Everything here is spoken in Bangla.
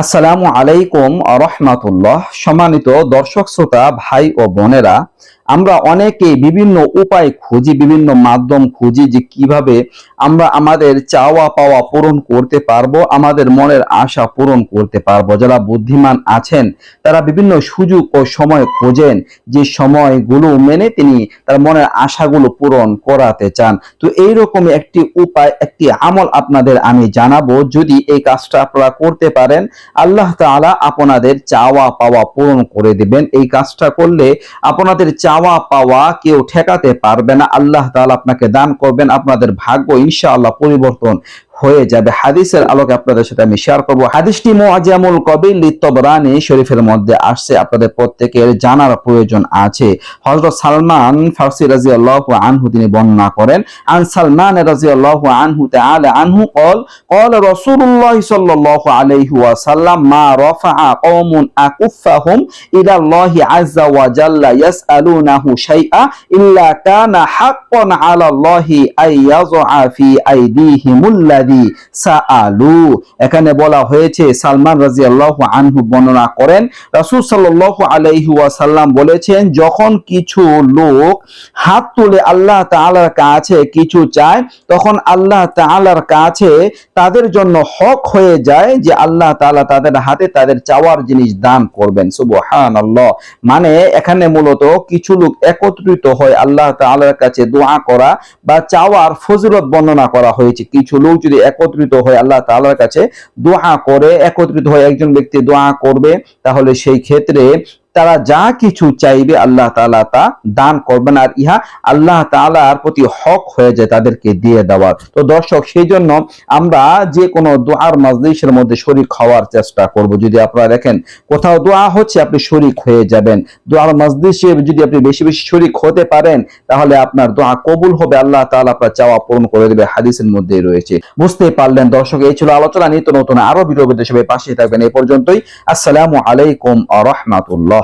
আসসালামু আলাইকুম রহমাতুল্লাহ সম্মানিত দর্শক, শ্রোতা, ভাই ও বোনেরা, আমরা অনেকে বিভিন্ন উপায় খুঁজি, বিভিন্ন মাধ্যম খুঁজি যে কীভাবে আমরা আমাদের চাওয়া পাওয়া পূরণ করতে পারব, আমাদের মনের আশা পূরণ করতে পারব। যারা বুদ্ধিমান আছেন, তারা বিভিন্ন সুযোগ ও সময় খোঁজেন, যে সময়গুলো মেনে তিনি তার মনের আশাগুলো পূরণ করাতে চান। তো এইরকম একটি উপায়, একটি আমল আপনাদের আমি জানাব। যদি এই কাজটা আপনারা করতে পারেন আল্লাহ তালা আপনাদের চাওয়া পাওয়া পূরণ করে দিবেন। এই কাজটা করলে আপনাদের চাওয়া পাওয়া কেউ ঠেকাতে পারবে না। আল্লাহ তালা আপনাকে দান করবেন। আপনাদের ভাগ্য ইনশাআল্লাহ পরিবর্তন হয়ে যাবে। হাদিসের আলোকে আপনাদের সাথে আমি শেয়ার করব। হাদিসটি মোয়াজামুল কবিল তবরানি শরীফের মধ্যে আসছে। আপনাদের প্রত্যেকের জানার প্রয়োজন আছে। হজরত সালমান ফার্সি রাজি আল্লাহ আনহু তিনি বর্ণনা করেন, আন সালমান রাজি আল্লাহ আনহু তাআলা আনহু কল কল রসুল্লাহ সাল্লাহ আলাইহি ওয়াসাল্লাম, মা রফা কমুন আকুফাহুম ইলা আল্লাহ আযজা ওয়া জাল্লা ইয়াসআলুনাহু শাইআ ইল্লা কানা হাক্কান আলা আল্লাহি ফি আইদিহিমুল্লাযী নবী সা আলু এখানে বলা হয়েছে সালমান রাজি আল্লাহ আনহু বর্ণনা করেন, রাসুল সাল্লাহ আলহি ওয়াসাল্লাম বলেছেন, যখন কিছু লোক হাত তুলে আল্লাহ তালার কাছে কিছু চায়, তখন আল্লাহ তালার কাছে তাদের জন্য হক হয়ে যায় যে আল্লাহ তাআলা তাদের হাতে তাদের চাওয়ার জিনিস দান করবেন। সুবহান আল্লাহ মানে এখানে মূলত কিছু লোক একত্রিত হয় আল্লাহ তালার কাছে দোয়া করা বা চাওয়ার ফজিলত বর্ণনা করা হয়েছে। কিছু লোক যদি একত্রিত হয়ে আল্লাহ তালার কাছে দোয়া করে, একত্রিত হয়ে একজন ব্যক্তি দোয়া করবে, তাহলে সেই ক্ষেত্রে তারা যা কিছু চাইবে আল্লাহ তাআলা তা দান করবেন। আর ইহা আল্লাহ তাআলার প্রতি হক হয়ে যায় তাদেরকে দিয়ে দেওয়ার। তো দর্শক সেই জন্য আমরা যে কোনো দোয়ার মাজলিসের মধ্যে শরিক হওয়ার চেষ্টা করব। যদি আপনারা দেখেন কোথাও দোয়া হচ্ছে, আপনি শরিক হয়ে যাবেন। দোয়ার মাজলিসে যদি আপনি বেশি বেশি শরিক হতে পারেন, তাহলে আপনার দোয়া কবুল হবে। আল্লাহ তাআলা আপনার চাওয়া পূরণ করে দেবে হাদিসের মধ্যে রয়েছে। বুঝতে পারলেন দর্শক, এই ছিল আলোচনা। নিত্য নতুন আরও ভিডিও সবাই পাশে থাকবেন। এই পর্যন্তই। আসসালামু আলাইকুম আ রহমাতুল্লাহ।